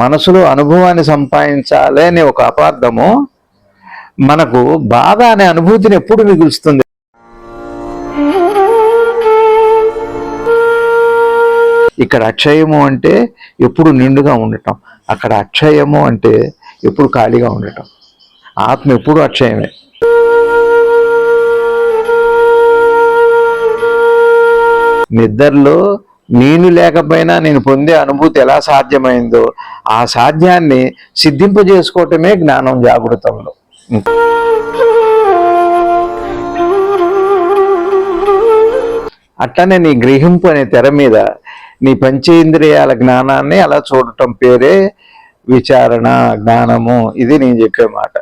మనసులో అనుభవాన్ని సంపాదించాలి అనే ఒక అపార్థము మనకు బాధ అనే అనుభూతిని ఎప్పుడు మిగులుస్తుంది? ఇక్కడ అక్షయము అంటే ఎప్పుడు నిండుగా ఉండటం. అక్కడ అక్షయము అంటే ఎప్పుడు ఖాళీగా ఉండటం. ఆత్మ ఎప్పుడు అక్షయమే. నిద్రలో నేను లేకపోయినా నేను పొందే అనుభూతి ఎలా సాధ్యమైందో ఆ సాధ్యాన్ని సిద్ధింపజేసుకోవటమే జ్ఞానం జాగృతంలో. అట్లనే నీ గ్రహింపు అనే తెర మీద నీ పంచేంద్రియాల జ్ఞానాన్ని అలా చూడటం పేరే విచారణ జ్ఞానము. ఇది నేను చెప్పే మాట.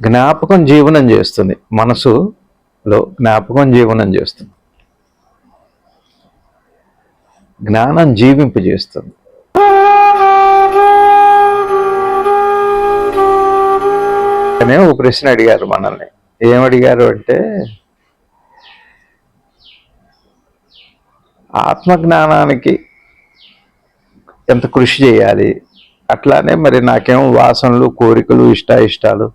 జ్ఞాపకం జీవనం చేస్తుంది. మనసులో జ్ఞాపకం జీవనం చేస్తుంది. జ్ఞానం జీవింపు చేస్తుంది. అనే ఒక ప్రశ్న అడిగారు మనల్ని. ఏమడిగారు అంటే ఆత్మజ్ఞానానికి ఎంత కృషి చేయాలి? అట్లానే మరి నాకేమో వాసనలు కోరికలు ఇష్ట ఇష్టాలు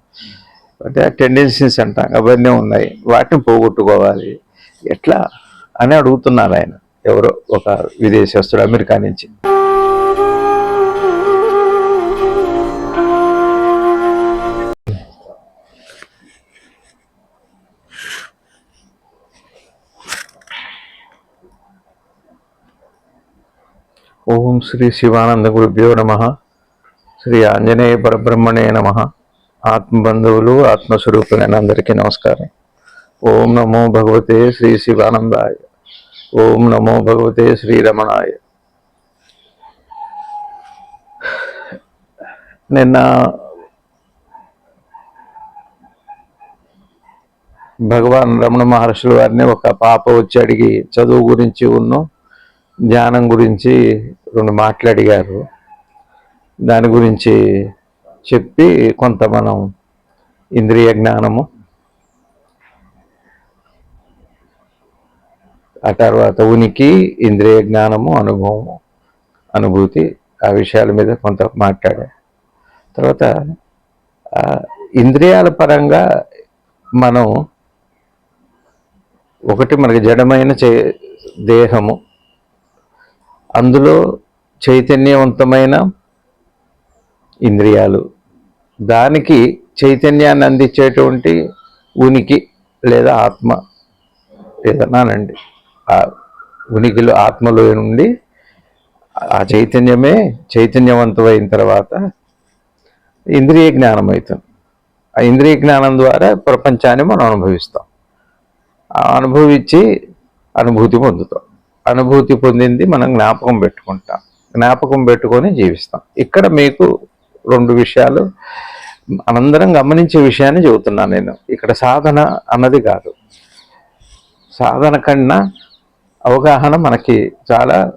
అంటే టెండెన్సీస్ అంటాం అవన్నీ ఉన్నాయి. వాటిని పోగొట్టుకోవాలి. ఎట్లా అని అడుగుతున్నారు ఆయన. ఎవరో ఒక విదేశస్తుడు అమెరికా నుంచి. ఓం శ్రీ శివానంద గురుభ్యో నమ. శ్రీ ఆంజనేయ పరబ్రహ్మణే నమ. ఆత్మబంధువులు ఆత్మస్వరూపులైన అందరికీ నమస్కారం. ఓం నమో భగవతే శ్రీ శివానందాయ. ఓం నమో భగవతే శ్రీ రమణాయ. నిన్న భగవాన్ రమణ మహర్షుల వారిని ఒక పాప వచ్చి అడిగి చదువు గురించి ఉన్న ధ్యానం గురించి రెండు మాట్లాడిగారు. దాని గురించి చెప్పి కొంత మనం ఇంద్రియ జ్ఞానము ఆ తర్వాత ఉనికి ఇంద్రియ జ్ఞానము అనుభవము అనుభూతి ఆ విషయాల మీద కొంత మాట్లాడా. తర్వాత ఇంద్రియాల పరంగా మనం ఒకటి మనకి జడమైన చే దేహము అందులో చైతన్యవంతమైన ఇంద్రియాలు. దానికి చైతన్యాన్ని అందించేటువంటి ఉనికి లేదా ఆత్మ ఏదన్నానండి. ఆ ఉనికిలో ఆత్మలో నుండి ఆ చైతన్యమే చైతన్యవంతమైన తర్వాత ఇంద్రియ జ్ఞానం అవుతుంది. ఆ ఇంద్రియ జ్ఞానం ద్వారా ప్రపంచాన్ని మనం అనుభవిస్తాం. ఆ అనుభవించి అనుభూతి పొందుతాం. అనుభూతి పొందింది మనం జ్ఞాపకం పెట్టుకుంటాం. జ్ఞాపకం పెట్టుకొని జీవిస్తాం. ఇక్కడ మీకు రెండు విషయాలు. మనందరం గమనించే విషయాన్ని చెబుతున్నాను నేను. ఇక్కడ సాధన అన్నది కాదు. సాధన కన్నా అవగాహన మనకి చాలా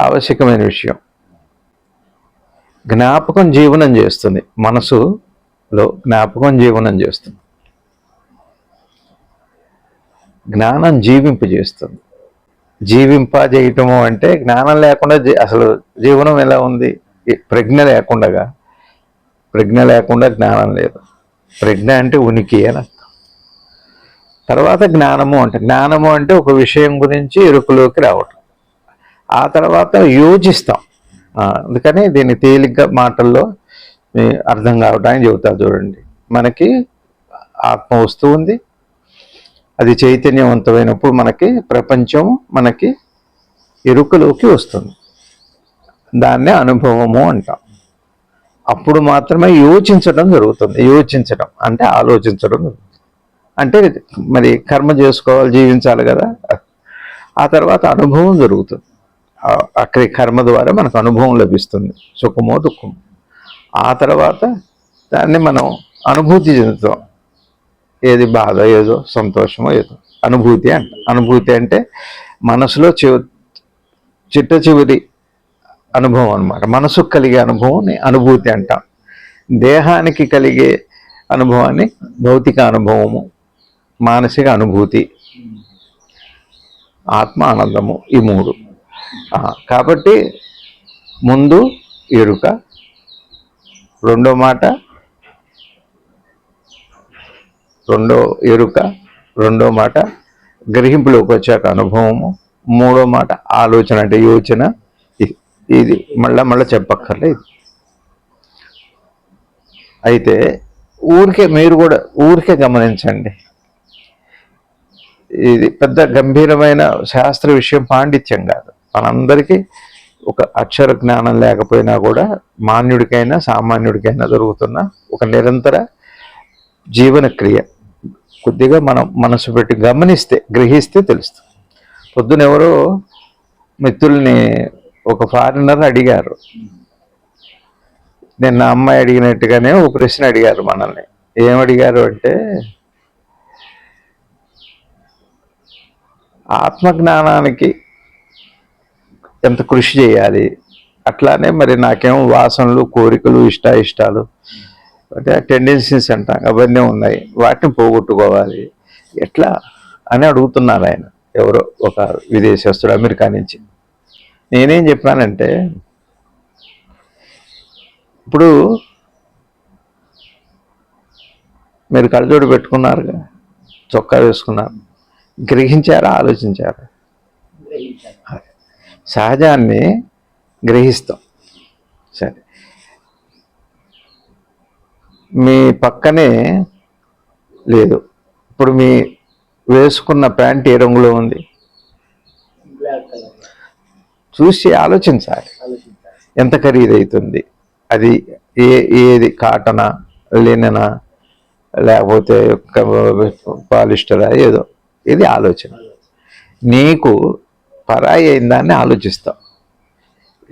ఆవశ్యకమైన విషయం. జ్ఞాపకం జీవనం చేస్తుంది. మనసులో జ్ఞాపకం జీవనం చేస్తుంది. జ్ఞానం జీవింపజేస్తుంది జీవింపజేయటము జీవింప చేయటము అంటే జ్ఞానం లేకుండా జీ- అసలు జీవనం ఎలా ఉంది? ప్రజ్ఞ లేకుండగా ప్రజ్ఞ లేకుండా జ్ఞానం లేదు. ప్రజ్ఞ అంటే ఉనికి అని అర్థం. తర్వాత జ్ఞానము అంటే జ్ఞానము అంటే ఒక విషయం గురించి ఇరుకులోకి రావటం. ఆ తర్వాత యోచిస్తాం అందుకని దీన్ని తేలిగ్గా మాటల్లో అర్థం కావడానికి చెబుతా చూడండి. మనకి ఆత్మ వస్తువు ఉంది. అది చైతన్యవంతమైనప్పుడు మనకి ప్రపంచం మనకి ఇరుకులోకి వస్తుంది. దాన్నే అనుభవము అంటాం. అప్పుడు మాత్రమే యోచించడం జరుగుతుంది. యోచించడం అంటే ఆలోచించడం జరుగుతుంది. అంటే మరి కర్మ చేసుకోవాలి జీవించాలి కదా. ఆ తర్వాత అనుభవం జరుగుతుంది. అక్కడి కర్మ ద్వారా మనకు అనుభవం లభిస్తుంది. సుఖమో దుఃఖమో. ఆ తర్వాత దాన్ని మనం అనుభూతి చెందుతాం. ఏది బాధ ఏదో సంతోషమో ఏదో. అనుభూతి అంట అనుభూతి అంటే మనసులో చివ చిట్ట చివరి అనుభవం అన్నమాట. మనసుకు కలిగే అనుభవం అనుభూతి అంటాం. దేహానికి కలిగే అనుభవాన్ని భౌతిక అనుభవము మానసిక అనుభూతి ఆత్మ ఆనందము ఈ మూడు. కాబట్టి ముందు ఎరుక రెండో మాట రెండో ఎరుక రెండో మాట గ్రహింపులోకి వచ్చాక అనుభవము మూడో మాట ఆలోచన అంటే యోచన ఇది మళ్ళా మళ్ళీ చెప్పక్కర్లేదు అయితే ఊరికే మీరు కూడా ఊరికే గమనించండి. ఇది పెద్ద గంభీరమైన శాస్త్ర విషయం పాండిత్యం కాదు. మనందరికీ ఒక అక్షర జ్ఞానం లేకపోయినా కూడా మాన్యుడికైనా సామాన్యుడికైనా జరుగుతున్న ఒక నిరంతర జీవన క్రియ కొద్దిగా మనం మనసు పెట్టి గమనిస్తే గ్రహిస్తే తెలుస్తుంది. పొద్దున ఎవరో మిత్రుల్ని ఒక ఫారినర్ అడిగారు. నిన్న అమ్మాయి అడిగినట్టుగానే ఒక ప్రశ్న అడిగారు మనల్ని. ఏమడిగారు అంటే ఆత్మజ్ఞానానికి ఎంత కృషి చేయాలి? అట్లానే మరి నాకేమో వాసనలు కోరికలు ఇష్టాయిష్టాలు అంటే టెండెన్సీస్ అంటాం అవన్నీ ఉన్నాయి. వాటిని పోగొట్టుకోవాలి. ఎట్లా? అని అడుగుతున్నారు ఆయన. ఎవరో ఒక విదేశస్తుడు అమెరికా నుంచి. నేనేం చెప్పానంటే ఇప్పుడు మీరు కళ్ళజోడు పెట్టుకున్నారుగా చొక్కా వేసుకున్నారు గ్రహించారా ఆలోచించారా? సహజాన్ని గ్రహిస్తాం. సరే. మీ పక్కనే లేదు. ఇప్పుడు మీ వేసుకున్న ప్యాంట్ ఏ రంగులో ఉంది? Black colour. చూసి ఆలోచించాలి. ఎంత ఖరీదవుతుంది అది ఏ ఏది? కాటనా? లిననా? లేకపోతే పాలిస్టరా? ఏదో. ఇది ఆలోచన. నీకు పరాయి అయిన దాన్ని ఆలోచిస్తాం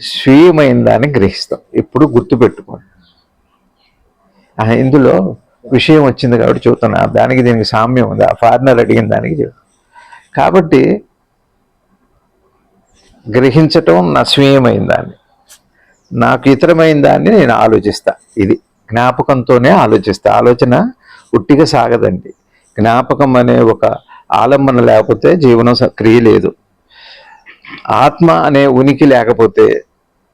స్వీయమైన దాన్ని గ్రహిస్తాం ఇప్పుడు గుర్తుపెట్టుకోండి ఇందులో విషయం వచ్చింది కాబట్టి చెబుతున్నా. దానికి దీనికి సామ్యం ఉంది. ఆ ఫారినర్ అడిగిన దానికి చెబుతా కాబట్టి గ్రహించటం నా స్వీయమైన దాన్ని నాకు ఇతరమైన దాన్ని నేను ఆలోచిస్తా. ఇది జ్ఞాపకంతోనే ఆలోచిస్తా. ఆలోచన ఉట్టిగా సాగదండి. జ్ఞాపకం అనే ఒక ఆలంబన లేకపోతే జీవనం క్రియ లేదు. ఆత్మ అనే ఉనికి లేకపోతే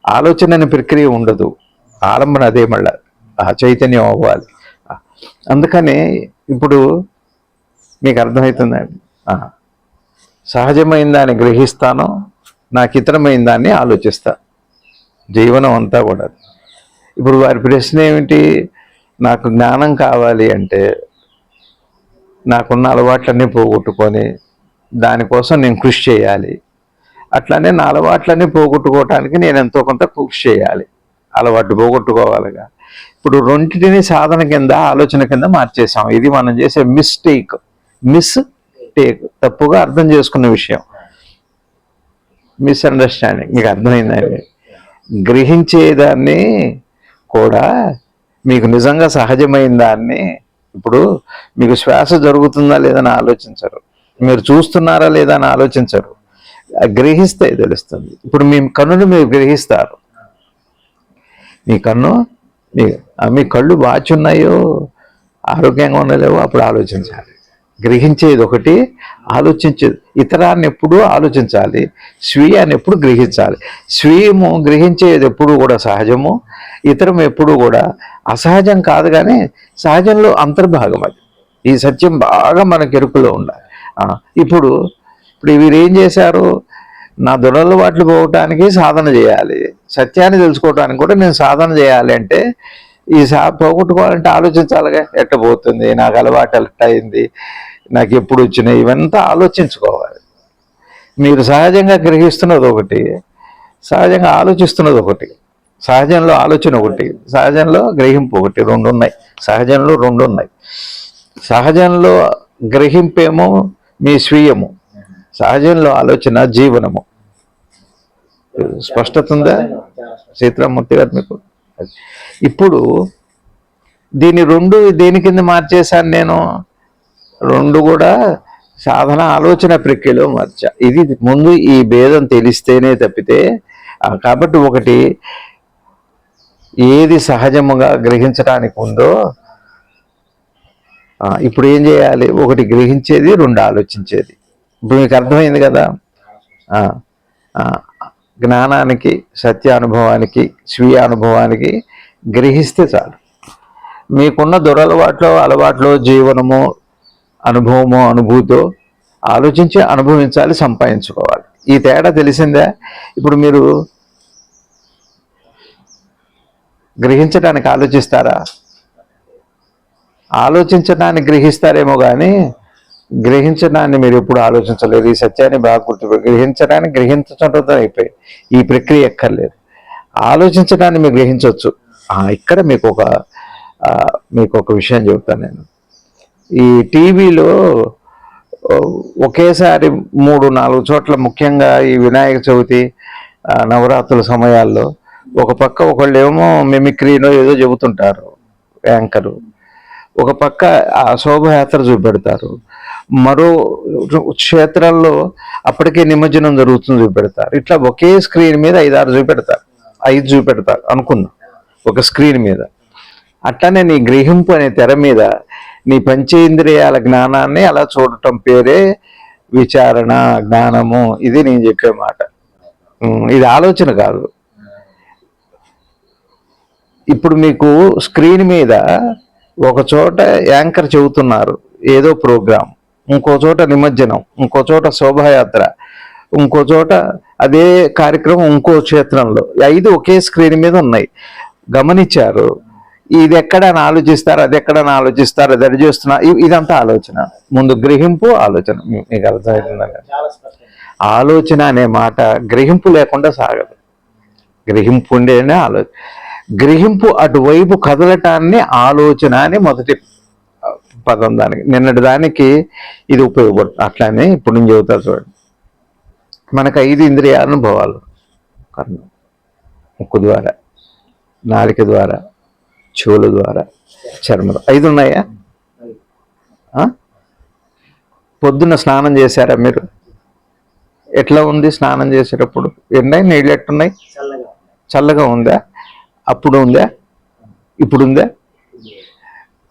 ఆలోచన అనే ప్రక్రియ ఉండదు. ఆలంబన అదే మళ్ళా ఆ చైతన్యం అవ్వాలి. అందుకని ఇప్పుడు మీకు అర్థమవుతుందండి సహజమైన దాన్ని గ్రహిస్తాను. నాకు ఇతరమైన దాన్ని ఆలోచిస్తా. జీవనం అంతా కూడా. ఇప్పుడు వారి ప్రశ్న ఏమిటి? నాకు జ్ఞానం కావాలి అంటే నాకున్న అలవాట్లన్నీ పోగొట్టుకొని దానికోసం నేను కృషి చేయాలి. అట్లానే నా అలవాట్లన్నీ పోగొట్టుకోవటానికి నేను ఎంతో కొంత కృషి చేయాలి. అలవాటు పోగొట్టుకోవాలిగా. ఇప్పుడు రెండింటిని సాధన కింద ఆలోచన కింద మార్చేసాం ఇది మనం చేసే మిస్టేక్. మిస్ టేక్ తప్పుగా అర్థం చేసుకున్న విషయం. మిస్అండర్స్టాండింగ్ మీకు అర్థమైందండి గ్రహించేదాన్ని కూడా మీకు నిజంగా సహజమైన దాన్ని ఇప్పుడు మీకు శ్వాస జరుగుతుందా లేదని ఆలోచించరు. మీరు చూస్తున్నారా లేదా అని ఆలోచించరు. గ్రహిస్తే తెలుస్తుంది. ఇప్పుడు మీ కన్నుని మీరు గ్రహిస్తారు. మీ కన్ను మీ మీ కళ్ళు బాచున్నాయో ఆరోగ్యంగా ఉండలేవో అప్పుడు ఆలోచించాలి. గ్రహించేది ఒకటి ఆలోచించేది. ఇతరాన్ని ఎప్పుడు ఆలోచించాలి. స్వీయాన్ని ఎప్పుడు గ్రహించాలి. స్వీయము గ్రహించేది ఎప్పుడు కూడా సహజము. ఇతరం ఎప్పుడు కూడా అసహజం కాదు కానీ సహజంలో అంతర్భాగం అది. ఈ సత్యం బాగా మనకు ఎరుకులో ఉండాలి. ఇప్పుడు ఇప్పుడు వీరు ఏం చేశారు? నా దురలవాట్లు పోవటానికి సాధన చేయాలి. సత్యాన్ని తెలుసుకోవటానికి కూడా నేను సాధన చేయాలి అంటే ఈ సా పోగొట్టుకోవాలంటే ఆలోచించాలిగా. ఎట్ట పోతుంది? నాకు అలవాటు ఎట్ట అయింది? నాకు ఎప్పుడు వచ్చినాయి ఇవంతా ఆలోచించుకోవాలి. మీరు సహజంగా గ్రహిస్తున్నది ఒకటి సహజంగా ఆలోచిస్తున్నది ఒకటి సహజంలో ఆలోచన ఒకటి సహజంలో గ్రహింపు ఒకటి రెండు ఉన్నాయి. సహజంలో రెండు ఉన్నాయి. సహజంలో గ్రహింపేమో మీ స్వీయము సహజంలో ఆలోచన జీవనము. స్పష్టత ఉందా? సీతారామూర్తి గారు మీకు? ఇప్పుడు దీని రెండు దేని కింద మార్చేశాను నేను? రెండు కూడా సాధన ఆలోచన ప్రక్రియలో మార్చా. ఇది ముందు ఈ భేదం తెలిస్తేనే తప్పితే కాబట్టి ఒకటి ఏది సహజముగా గ్రహించడానికి ఉందో ఇప్పుడు ఏం చేయాలి? ఒకటి గ్రహించేది రెండు ఆలోచించేది. ఇప్పుడు మీకు అర్థమైంది కదా? జ్ఞానానికి సత్యానుభవానికి స్వీయ అనుభవానికి గ్రహిస్తే చాలు. మీకున్న దురలవాట్లో అలవాట్లో జీవనము అనుభవమో అనుభూతో ఆలోచించి అనుభవించాలి సంపాదించుకోవాలి. ఈ తేడా తెలిసిందే? ఇప్పుడు మీరు గ్రహించడానికి ఆలోచిస్తారా? ఆలోచించడాన్ని గ్రహిస్తారేమో కానీ గ్రహించడాన్ని మీరు ఎప్పుడు ఆలోచించలేదు. ఈ సత్యాన్ని బాగా గుర్తు గ్రహించడాన్ని గ్రహించడంతో అయిపోయి ఈ ప్రక్రియ ఎక్కర్లేదు. ఆలోచించడాన్ని మీరు గ్రహించవచ్చు. ఇక్కడ మీకు ఒక మీకు ఒక విషయం చెబుతాను నేను. ఈ టీవీలో ఒకేసారి మూడు నాలుగు చోట్ల ముఖ్యంగా ఈ వినాయక చవితి నవరాత్రుల సమయాల్లో ఒక పక్క ఒకళ్ళు ఏమో మిమిక్రీనో ఏదో చెబుతుంటారు యాంకరు. ఒక పక్క ఆ శోభయాత్ర చూపెడతారు. మరో క్షేత్రాల్లో అప్పటికే నిమజ్జనం జరుగుతుంది చూపెడతారు. ఇట్లా ఒకే స్క్రీన్ మీద ఐదారు చూపెడతారు. ఐదు చూపెడతారు అనుకుందాం. ఒక స్క్రీన్ మీద. అట్లానే నీ గ్రహింపు అనే తెర మీద నీ పంచేంద్రియాల జ్ఞానాన్ని అలా చూడటం పేరే విచారణ జ్ఞానము. ఇది నేను చెప్పే మాట. ఇది ఆలోచన కాదు. ఇప్పుడు మీకు స్క్రీన్ మీద ఒక చోట యాంకర్ చెబుతున్నారు ఏదో ప్రోగ్రాం. ఇంకో చోట నిమజ్జనం ఇంకో చోట శోభాయాత్ర ఇంకో చోట అదే కార్యక్రమం ఇంకో క్షేత్రంలో. ఐదు ఒకే స్క్రీన్ మీద ఉన్నాయి. గమనించారు ఇది ఎక్కడని ఆలోచిస్తారు అది ఎక్కడని ఆలోచిస్తారు అది చేస్తున్నా ఇదంతా ఆలోచన. ముందు గ్రహింపు ఆలోచన. మీకు అర్థమవుతుందా చాలా స్పష్టంగా. ఆలోచన అనే మాట గ్రహింపు లేకుండా సాగదు. గ్రహింపు ఉండేనే ఆలోచన గ్రహింపు అటువైపు కదలటాన్ని ఆలోచన అని మొదటి పదం దానికి. నిన్నటి దానికి ఇది ఉపయోగపడుతుంది. అట్లానే ఇప్పుడు నేను చెబుతా చూడండి. మనకు ఐదు ఇంద్రియ అనుభవాలు. కర్ణం ముక్కు ద్వారా నాలిక ద్వారా చెవుల ద్వారా చర్మం. ఐదు ఉన్నాయా? పొద్దున్న స్నానం చేశారా మీరు? ఎట్లా ఉంది స్నానం చేసేటప్పుడు? ఎన్నాయి నీళ్ళు ఎట్టున్నాయి? చల్లగా చల్లగా ఉందా? అప్పుడు ఉందా? ఇప్పుడు ఉందా?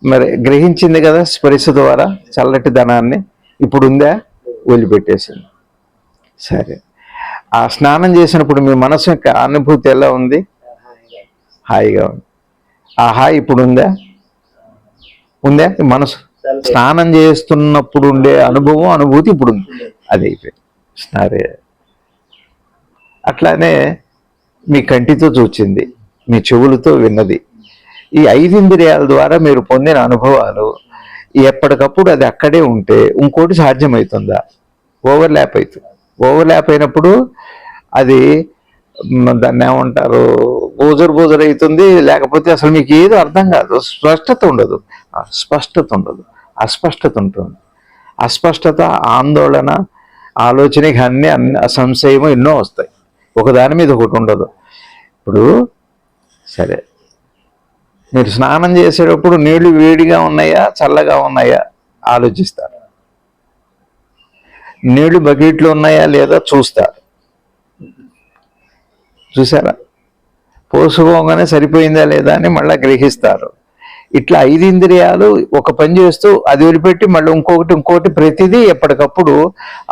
మరి గ్రహించింది కదా స్పరిశ ద్వారా చల్లటి ధనాన్ని. ఇప్పుడు ఉందా? వదిలిపెట్టేసింది సరే. ఆ స్నానం చేసినప్పుడు మీ మనసు యొక్క అనుభూతి ఎలా ఉంది? హాయిగా ఉంది. ఆ హాయి ఇప్పుడు ఉందా? ఉందా మనసు. స్నానం చేస్తున్నప్పుడు ఉండే అనుభవం అనుభూతి ఇప్పుడు ఉంది అది అయిపోయింది. సరే అట్లానే మీ కంటితో చూచింది మీ చెవులతో విన్నది. ఈ ఐదు ఇంద్రియాల ద్వారా మీరు పొందిన అనుభవాలు ఎప్పటికప్పుడు అది అక్కడే ఉంటే ఇంకోటి సాధ్యమవుతుందా ఓవర్ ల్యాప్ అవుతుంది ఓవర్ ల్యాప్ అయినప్పుడు అది దాన్ని ఏమంటారు? బోజరు బోజరు అవుతుంది లేకపోతే అసలు మీకు ఏదో అర్థం కాదు. స్పష్టత ఉండదు. స్పష్టత ఉండదు. అస్పష్టత ఉంటుంది. అస్పష్టత ఆందోళన ఆలోచనకి అన్ని అన్ని సంశయము ఎన్నో వస్తాయి. ఒకదాని మీద ఒకటి ఉండదు. ఇప్పుడు సరే మీరు స్నానం చేసేటప్పుడు నీళ్ళు వేడిగా ఉన్నాయా చల్లగా ఉన్నాయా? ఆలోచిస్తారు. నీళ్ళు బకెట్లు ఉన్నాయా లేదా చూస్తారు. చూసారా? పోసుకోగానే సరిపోయిందా లేదా అని మళ్ళీ గ్రహిస్తారు. ఇట్లా ఐదు ఇంద్రియాలు ఒక పని చేస్తూ అది వదిలిపెట్టి మళ్ళీ ఇంకొకటి ఇంకొకటి ప్రతిదీ ఎప్పటికప్పుడు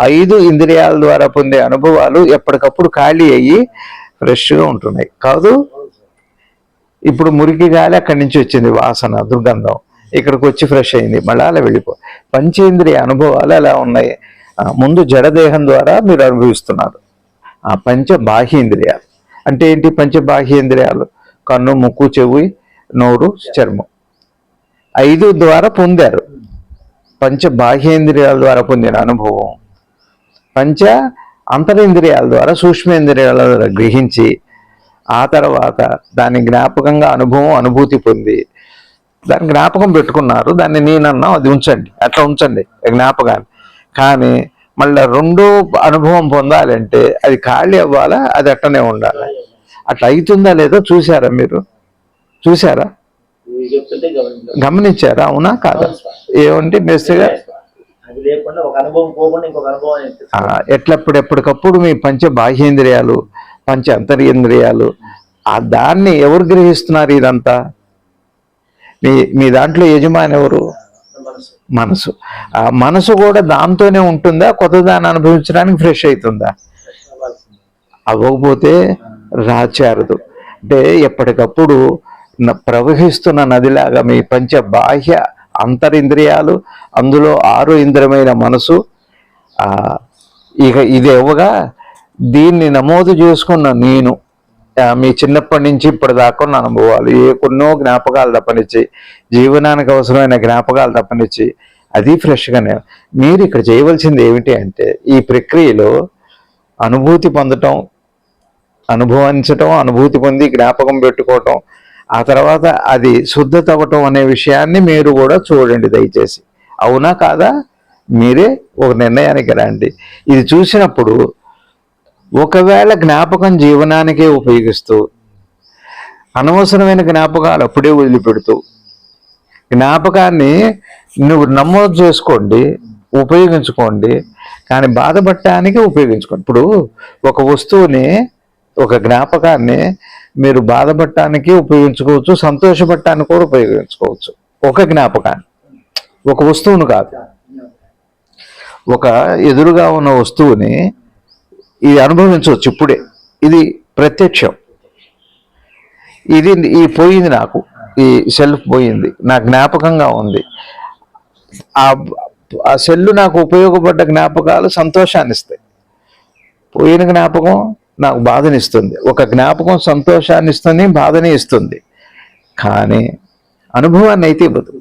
ఐదు ఇంద్రియాల ద్వారా పొందే అనుభవాలు ఎప్పటికప్పుడు ఖాళీ అయ్యి ఫ్రెష్గా ఉంటున్నాయి. కాదు? ఇప్పుడు మురికి గాలి అక్కడి నుంచి వచ్చింది వాసన దుర్గంధం. ఇక్కడికి వచ్చి ఫ్రెష్ అయింది మళ్ళీ అలా వెళ్ళిపో. పంచేంద్రియ అనుభవాలు అలా ఉన్నాయి. ముందు జడదేహం ద్వారా మీరు అనుభవిస్తున్నారు. ఆ పంచ బాహ్యేంద్రియాలు అంటే ఏంటి? పంచ బాహ్యేంద్రియాలు కన్ను ముక్కు చెవి నోరు చర్మం. ఐదు ద్వారా పొందారు. పంచ బాహ్యేంద్రియాల ద్వారా పొందిన అనుభవం. పంచ అంతరేంద్రియాల ద్వారా సూక్ష్మేంద్రియాల ద్వారా గ్రహించి ఆ తర్వాత దాని జ్ఞాపకంగా అనుభవం అనుభూతి పొంది దాని జ్ఞాపకం పెట్టుకున్నారు. దాన్ని నేనన్నా అది ఉంచండి. అట్లా ఉంచండి జ్ఞాపకాన్ని. కానీ మళ్ళీ రెండో అనుభవం పొందాలంటే అది ఖాళీ అవ్వాలా? అది అట్టనే ఉండాలి? అట్లా అవుతుందా లేదో చూసారా మీరు? చూసారా గమనించారా? అవునా కాదా? ఏమంటే ఆ, ఎట్లప్పుడు ఎప్పటికప్పుడు మీ పంచ బాహ్యేంద్రియాలు పంచ అంతర్యేంద్రియాలు ఆ దాన్ని ఎవరు గ్రహిస్తున్నారు ఇదంతా? మీ మీ దాంట్లో యజమాని ఎవరు మనసు. మనసు ఆ మనసు కూడా దాంతోనే ఉంటుందా? కొత్త దాన్ని అనుభవించడానికి ఫ్రెష్ అవుతుందా అవ్వకపోతే రాచారదు. అంటే ఎప్పటికప్పుడు ప్రవహిస్తున్న నదిలాగా మీ పంచ బాహ్య అంతరింద్రియాలు అందులో ఆరు ఇంద్రమైన మనసు ఇక ఇది ఇవ్వగా దీన్ని నమోదు చేసుకున్న నేను మీ చిన్నప్పటి నుంచి ఇప్పటిదాకా ఉన్న అనుభవాలు ఏ కొన్నో జ్ఞాపకాలు తప్పనిచ్చి జీవనానికి అవసరమైన జ్ఞాపకాలు తప్పనిచ్చి అది ఫ్రెష్గానే. మీరు ఇక్కడ చేయవలసింది ఏమిటి అంటే ఈ ప్రక్రియలో అనుభూతి పొందటం అనుభవించటం అనుభూతి పొంది జ్ఞాపకం పెట్టుకోవటం ఆ తర్వాత అది శుద్ధత అవ్వటం అనే విషయాన్ని మీరు కూడా చూడండి దయచేసి. అవునా కాదా? మీరే ఒక నిర్ణయానికి రండి. ఇది చూసినప్పుడు ఒకవేళ జ్ఞాపకం జీవనానికే ఉపయోగిస్తూ అనవసరమైన జ్ఞాపకాలు అప్పుడే వదిలిపెడుతూ జ్ఞాపకాన్ని నువ్వు నమోదు చేసుకోండి ఉపయోగించుకోండి కానీ బాధపడటానికి ఉపయోగించుకోండి. ఇప్పుడు ఒక వస్తువుని ఒక జ్ఞాపకాన్ని మీరు బాధపడటానికి ఉపయోగించుకోవచ్చు సంతోషపడటానికి కూడా ఉపయోగించుకోవచ్చు. ఒక జ్ఞాపకాన్ని. ఒక వస్తువును కాదు. ఒక ఎదురుగా ఉన్న వస్తువుని ఇది అనుభవించవచ్చు ఇప్పుడే. ఇది ప్రత్యక్షం. ఇది ఈ పోయింది నాకు. ఈ సెల్ఫ్ పోయింది. నా జ్ఞాపకంగా ఉంది. ఆ ఆ సెల్లు నాకు ఉపయోగపడ్డ జ్ఞాపకాలు సంతోషాన్ని ఇస్తాయి. పోయిన జ్ఞాపకం నాకు బాధనిస్తుంది ఒక జ్ఞాపకం సంతోషాన్ని ఇస్తుంది బాధని ఇస్తుంది. కానీ అనుభవాన్ని అయితే ఇవ్వదు.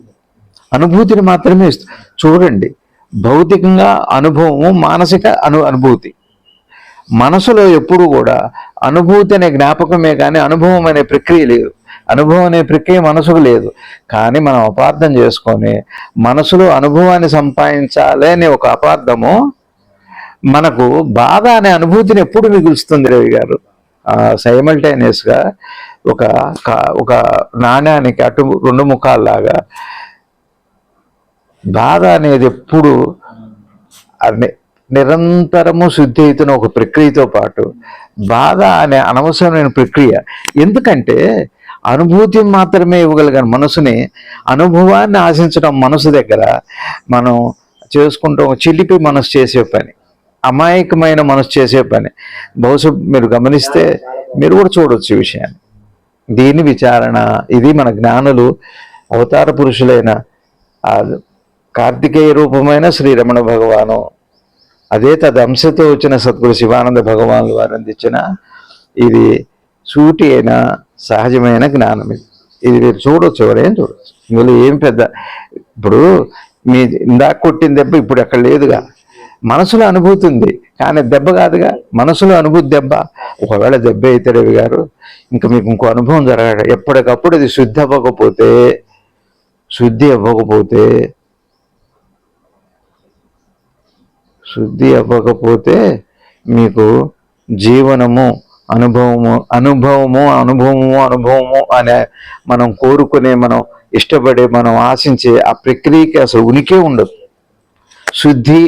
అనుభూతిని మాత్రమే ఇస్తుంది. చూడండి భౌతికంగా అనుభవము మానసిక అను అనుభూతి. మనసులో ఎప్పుడు కూడా అనుభూతి అనే జ్ఞాపకమే కానీ అనుభవం అనే ప్రక్రియ లేదు. అనుభవం అనే ప్రక్రియ మనసుకు లేదు. కానీ మనం అపార్థం చేసుకొని మనసులో అనుభవాన్ని సంపాదించాలి అనే ఒక అపార్థము మనకు బాధ అనే అనుభూతిని ఎప్పుడు మిగులుస్తుంది రవి గారు? సైమల్టేనియస్గా ఒక ఒక నాణ్యానికి అటు రెండు ముఖాల్లాగా బాధ అనేది ఎప్పుడు అనే నిరంతరము శుద్ధి అవుతున్న ఒక ప్రక్రియతో పాటు బాధ అనే అనవసరమైన ప్రక్రియ. ఎందుకంటే అనుభూతి మాత్రమే ఇవ్వగలిగిన మనసుని అనుభవాన్ని ఆశించడం మనసు దగ్గర మనం చేసుకుంటాం చిలిపి మనసు చేసే పని అమాయకమైన మనసు చేసే పని. బహుశా మీరు గమనిస్తే మీరు కూడా చూడవచ్చు ఈ విషయాన్ని. దీని విచారణ ఇది మన జ్ఞానులు అవతార పురుషులైన కార్తికేయ రూపమైన శ్రీ రమణ భగవాను అదే తదంశతో వచ్చిన సద్గురు శివానంద భగవానులు వారు అందించిన ఇది సూటి అయిన సహజమైన జ్ఞానం ఇది. ఇది మీరు చూడొచ్చు ఎవరైనా చూడొచ్చు. ఇందులో ఏం పెద్ద ఇప్పుడు మీ ఇందాక కొట్టిన దెబ్బ ఇప్పుడు అక్కడ లేదుగా. మనసులో అనుభూతి ఉంది కానీ దెబ్బ కాదుగా. మనసులో అనుభూతి దెబ్బ. ఒకవేళ దెబ్బ అయితే రవి గారు ఇంకా మీకు ఇంకో అనుభవం జరగదు ఎప్పటికప్పుడు అది శుద్ధి అవ్వకపోతే శుద్ధి అవ్వకపోతే శుద్ధి అవ్వకపోతే మీకు జీవనము అనుభవము అనుభవము అనుభవము అనుభవము అనే మనం కోరుకునే మనం ఇష్టపడే మనం ఆశించే ఆ ప్రక్రియకి అసలు ఉనికి ఉండదు. శుద్ధి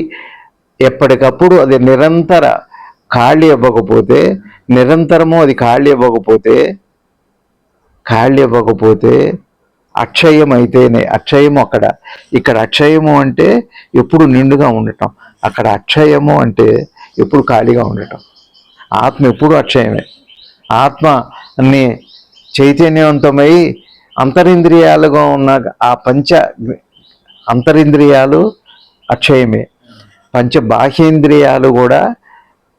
ఎప్పటికప్పుడు అది నిరంతర ఖాళీ అవ్వకపోతే నిరంతరము అది ఖాళీ అవ్వకపోతే ఖాళీ అవ్వకపోతే అక్షయం అయితేనే అక్షయము అక్కడ. ఇక్కడ అక్షయము అంటే ఎప్పుడు నిండుగా ఉండటం. అక్కడ అక్షయము అంటే ఎప్పుడు ఖాళీగా ఉండటం. ఆత్మ ఎప్పుడు అక్షయమే. ఆత్మ అన్ని చైతన్యవంతమై అంతరింద్రియాలుగా ఉన్న ఆ పంచ అంతరింద్రియాలు అక్షయమే. పంచ బాహ్యేంద్రియాలు కూడా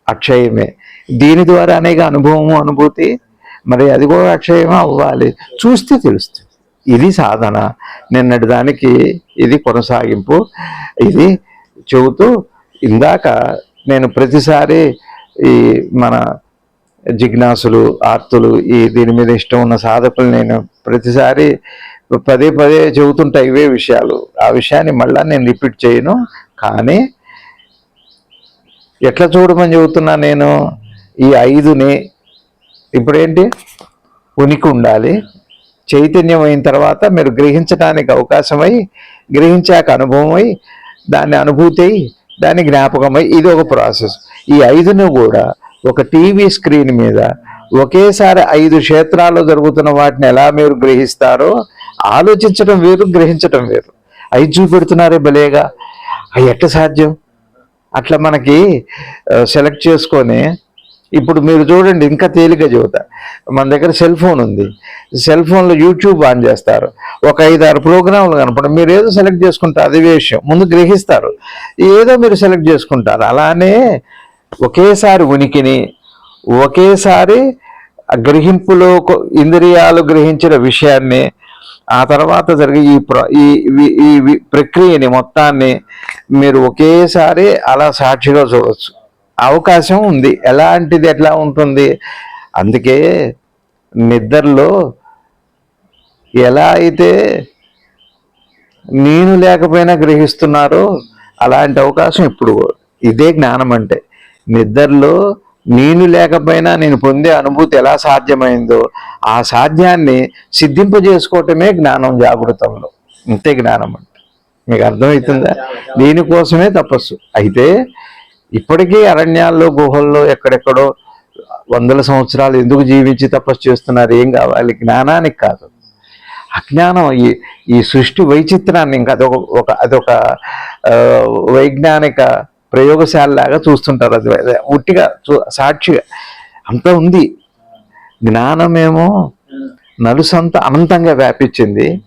అక్షయమే. దీని ద్వారానేగా అనుభవము అనుభూతి మరి అది కూడా అక్షయమే అవ్వాలి. చూస్తే తెలుస్తుంది. ఇది సాధన. నిన్నటి దానికి ఇది కొనసాగింపు. ఇది చెబుతూ ఇందాక నేను ప్రతిసారి ఈ మన జిజ్ఞాసులు ఆర్తులు ఈ దీని మీద ఇష్టం ఉన్న సాధకులు నేను ప్రతిసారి పదే పదే చెబుతుంటా ఇవే విషయాలు. ఆ విషయాన్ని మళ్ళా నేను రిపీట్ చేయను. కానీ ఎట్లా చూడమని చెబుతున్నా నేను ఈ ఐదుని ఇప్పుడేంటి? ఉనికి ఉండాలి. చైతన్యం అయిన తర్వాత మీరు గ్రహించడానికి అవకాశమై గ్రహించాక అనుభవమై దాన్ని అనుభూతి అయి దాని జ్ఞాపకమై ఇది ఒక ప్రాసెస్. ఈ ఐదును కూడా ఒక టీవీ స్క్రీన్ మీద ఒకేసారి ఐదు క్షేత్రాల్లో జరుగుతున్న వాటిని ఎలా మీరు గ్రహిస్తారో ఆలోచించడం వేరు గ్రహించడం వేరు. ఐదు చూపెడుతున్నారే భలేగా. అవి ఎట్ట సాధ్యం? అట్లా మనకి సెలెక్ట్ చేసుకొని ఇప్పుడు మీరు చూడండి ఇంకా తేలిక యువత మన దగ్గర సెల్ ఫోన్ ఉంది. సెల్ ఫోన్లో యూట్యూబ్ ఆన్ చేస్తారు. ఒక ఐదు ఆరు ప్రోగ్రాంలు కనపడం మీరు ఏదో సెలెక్ట్ చేసుకుంటారు అది విషయం. ముందు గ్రహిస్తారు. ఏదో మీరు సెలెక్ట్ చేసుకుంటారు. అలానే ఒకేసారి ఉనికిని ఒకేసారి గ్రహింపులో ఇంద్రియాలు గ్రహించిన విషయాన్ని ఆ తర్వాత జరిగే ఈ ప్ర ఈ ప్రక్రియని మొత్తాన్ని మీరు ఒకేసారి అలా సాక్షిగా చూడవచ్చు అవకాశం ఉంది. ఎలాంటిది ఎట్లా ఉంటుంది? అందుకే నిద్రలో ఎలా అయితే నేను లేకపోయినా గ్రహిస్తున్నారో అలాంటి అవకాశం ఇప్పుడు ఇదే జ్ఞానం అంటే. నిద్రలో నేను లేకపోయినా నేను పొందే అనుభూతి ఎలా సాధ్యమైందో ఆ సాధ్యాన్ని సిద్ధింపజేసుకోవటమే జ్ఞానం జాగృతంలో. ఇంతే జ్ఞానం అంటే. మీకు అర్థమవుతుందా? దీనికోసమే తపస్సు. అయితే ఇప్పటికీ అరణ్యాల్లో గుహల్లో ఎక్కడెక్కడో వందల సంవత్సరాలు ఎందుకు జీవించి తపస్సు చేస్తున్నారు? ఏం కావాలి? జ్ఞానానికి కాదు. అజ్ఞానం ఈ ఈ సృష్టి వైచిత్రాన్ని ఇంకా అదొక ఒక అదొక వైజ్ఞానిక ప్రయోగశాలలాగా చూస్తుంటారు. అది ఉట్టిగా చూ- సాక్షిగా. అంత ఉంది. జ్ఞానమేమో నలుసంత అనంతంగా వ్యాపించింది.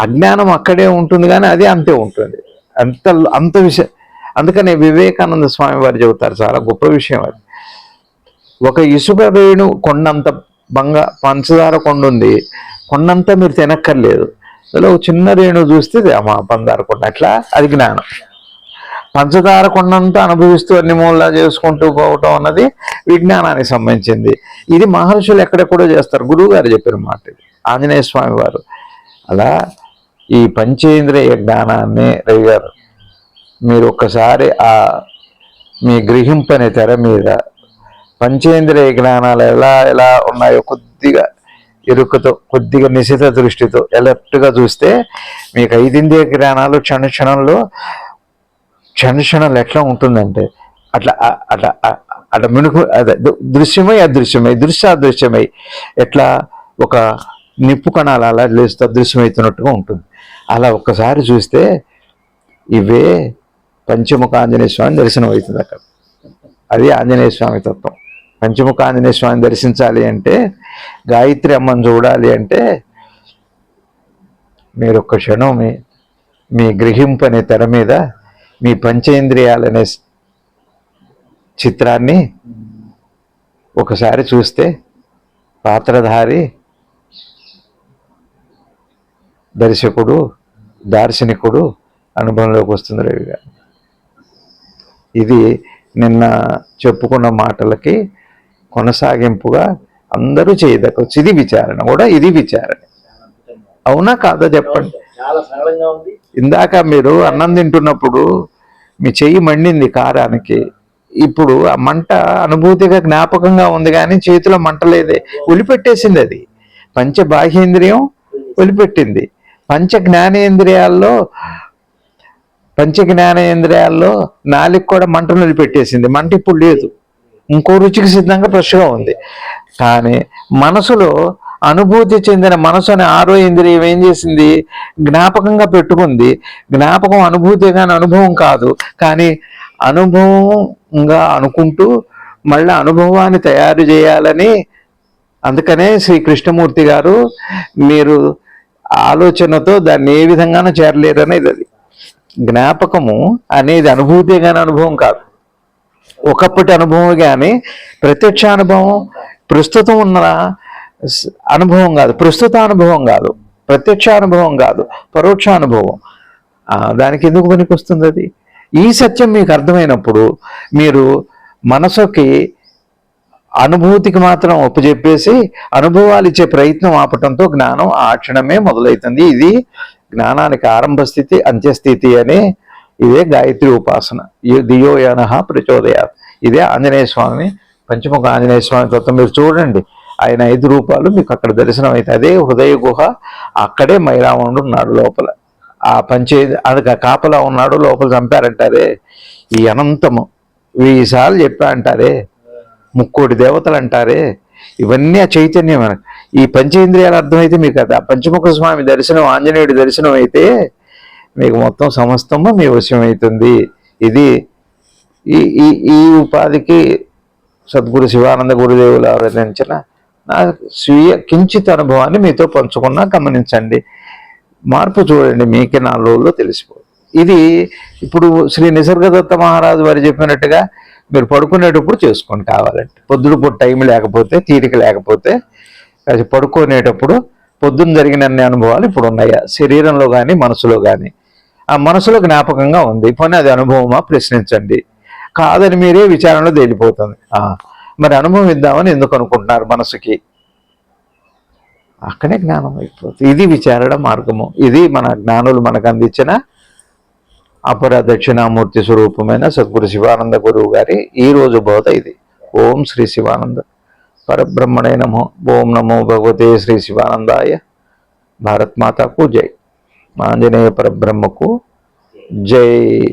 అజ్ఞానం అక్కడే ఉంటుంది కానీ అది అంతే ఉంటుంది. అంత అంత విషయం అందుకనే వివేకానంద స్వామి వారు చెబుతారు చాలా గొప్ప విషయం అది. ఒక ఇసుక రేణు కొండంత బంగ పంచదార కొండ ఉంది కొండంతా మీరు తినక్కర్లేదు. అందులో ఒక చిన్న రేణు చూస్తే అమ్మా పంచదార కొండ అట్లా అది జ్ఞానం. పంచదార కొండంతా అనుభవిస్తూ అన్ని మూలా చేసుకుంటూ పోవటం అన్నది విజ్ఞానానికి సంబంధించింది. ఇది మహర్షులు ఎక్కడెక్కడో చేస్తారు. గురువు గారు చెప్పిన మాట ఇది ఆంజనేయ స్వామి వారు. అలా ఈ పంచేంద్రియ జ్ఞానాన్ని రవి గారు మీరు ఒక్కసారి ఆ మీ గ్రహింపనే తెర మీద పంచేంద్రియ జ్ఞానాలు ఎలా ఎలా ఉన్నాయో కొద్దిగా ఎరుకతో కొద్దిగా నిశిత దృష్టితో ఎలర్ట్గా చూస్తే మీకు ఐదింద్రియ జ్ఞానాలు క్షణ క్షణంలో క్షణ క్షణాలు ఎట్లా ఉంటుందంటే అట్లా అట్లా అట్లా మినుకు అదే దృశ్యమై అదృశ్యమై దృశ్య అదృశ్యమై ఎట్లా ఒక నిప్పు కణాలు అలా లేస్తూ అదృశ్యమవుతున్నట్టుగా ఉంటుంది. అలా ఒక్కసారి చూస్తే ఇవే పంచముఖ ఆంజనేయ స్వామి దర్శనం అవుతుంది అక్కడ. అది ఆంజనేయ స్వామి తత్వం. పంచముఖ ఆంజనేయ స్వామిని దర్శించాలి అంటే గాయత్రి అమ్మని చూడాలి అంటే మీరు ఒక్క క్షణం మీ మీ గ్రహింపనే తెర మీద మీ పంచేంద్రియాలనే చిత్రాన్ని ఒకసారి చూస్తే పాత్రధారి దర్శకుడు దార్శనికుడు అనుభవంలోకి వస్తుంది రవి గారు. ఇది నిన్న చెప్పుకున్న మాటలకి కొనసాగింపుగా అందరూ చేయదచ్చు ఇది విచారణ కూడా ఇది విచారణ. అవునా కాదా చెప్పండి? ఇందాక మీరు అన్నం తింటున్నప్పుడు మీ చెయ్యి మండింది కారానికి. ఇప్పుడు ఆ మంట అనుభూతిగా జ్ఞాపకంగా ఉంది కానీ చేతిలో మంట లేదే. ఒలిపెట్టేసింది అది. పంచ బాహ్యేంద్రియం ఒలిపెట్టింది. పంచ జ్ఞానేంద్రియాల్లో పంచ జ్ఞానేంద్రియాల్లో నాలుగు కూడా మంటను పెట్టేసింది మంట ఇప్పుడు లేదు. ఇంకో రుచికి సిద్ధంగా ఫ్రెష్గా ఉంది. కానీ మనసులో అనుభూతి చెందిన మనసు అనే ఆరో ఇంద్రియం ఏం చేసింది? జ్ఞాపకంగా పెట్టుకుంది. జ్ఞాపకం అనుభూతి కానీ అనుభవం కాదు. కానీ అనుభవంగా అనుకుంటూ మళ్ళీ అనుభవాన్ని తయారు చేయాలని అందుకనే శ్రీ కృష్ణమూర్తి గారు మీరు ఆలోచనతో దాన్ని ఏ విధంగానూ చేరలేరు అనేది అది. జ్ఞాపకము అనేది అనుభూతి కానీ అనుభవం కాదు. ఒకప్పటి అనుభవం కానీ ప్రత్యక్ష అనుభవం ప్రస్తుతం ఉన్న అనుభవం కాదు ప్రస్తుత అనుభవం కాదు ప్రత్యక్ష అనుభవం కాదు పరోక్ష అనుభవం దానికి ఎందుకు పనికొస్తుంది అది? ఈ సత్యం మీకు అర్థమైనప్పుడు మీరు మనసుకి అనుభూతికి మాత్రం ఒప్పజెప్పేసి అనుభవాలు ఇచ్చే ప్రయత్నం ఆపటంతో జ్ఞానం ఆ క్షణమే మొదలవుతుంది. ఇది జ్ఞానానికి ఆరంభ స్థితి అంత్యస్థితి అని ఇదే గాయత్రి ఉపాసన. ఈ దియోయన ప్రచోదయాత్. ఇదే ఆంజనేయ స్వామి పంచముఖ ఆంజనేయ స్వామి తత్వం మీరు చూడండి ఆయన ఐదు రూపాలు మీకు అక్కడ దర్శనం అయితే అదే హృదయ గుహ అక్కడే మైరావణుడు ఉన్నాడు లోపల. ఆ పంచే అది కాపలా ఉన్నాడు లోపల చంపారంటారే. ఈ అనంతము. వెయ్యి సార్లు చెప్పా అంటారే. ముక్కోటి దేవతలు అంటారే. ఇవన్నీ ఆ చైతన్యం మనకు. ఈ పంచేంద్రియాలు అర్థమైతే మీకు కదా పంచముఖ స్వామి దర్శనం ఆంజనేయుడి దర్శనం అయితే మీకు మొత్తం సమస్తము మీ వశం అవుతుంది. ఇది ఈ ఈ ఈ ఉపాధికి సద్గురు శివానంద గురుదేవులు ఆరాధించిన నా స్వీయ కించిత్ అనుభవాన్ని మీతో పంచుకున్నా గమనించండి. మార్పు చూడండి మీకే నా లోల్లో తెలిసిపోతుంది ఇది ఇప్పుడు శ్రీ నిసర్గదత్త మహారాజు వారు చెప్పినట్టుగా మీరు పడుకునేటప్పుడు చేసుకోండి కావాలంటే పొద్దుడు టైం లేకపోతే తీరిక లేకపోతే అది పడుకునేటప్పుడు పొద్దున్న జరిగిన అన్ని అనుభవాలు ఇప్పుడు ఉన్నాయా శరీరంలో కానీ మనసులో కానీ ఆ మనసులో జ్ఞాపకంగా ఉంది. పోనీ అది అనుభవమా? ప్రశ్నించండి. కాదని మీరే విచారణలో తేలిపోతుంది. ఆ, మరి అనుభవం ఇద్దామని ఎందుకు అనుకుంటున్నారు మనసుకి? అక్కడే జ్ఞానం అయిపోతుంది. ఇది విచారణ మార్గము. ఇది మన జ్ఞానులు మనకు అందించిన అపర దక్షిణామూర్తి స్వరూపమైన సద్గురు శివానంద గురువు గారి ఈ రోజు బోధ ఇది. ఓం శ్రీ శివానంద. పరబ్రహ్మణే నమో. ఓం నమో భగవతే శ్రీ శివానందాయ. భారత్ మాతాకు జై. ఆంజనేయ పరబ్రహ్మకు జై.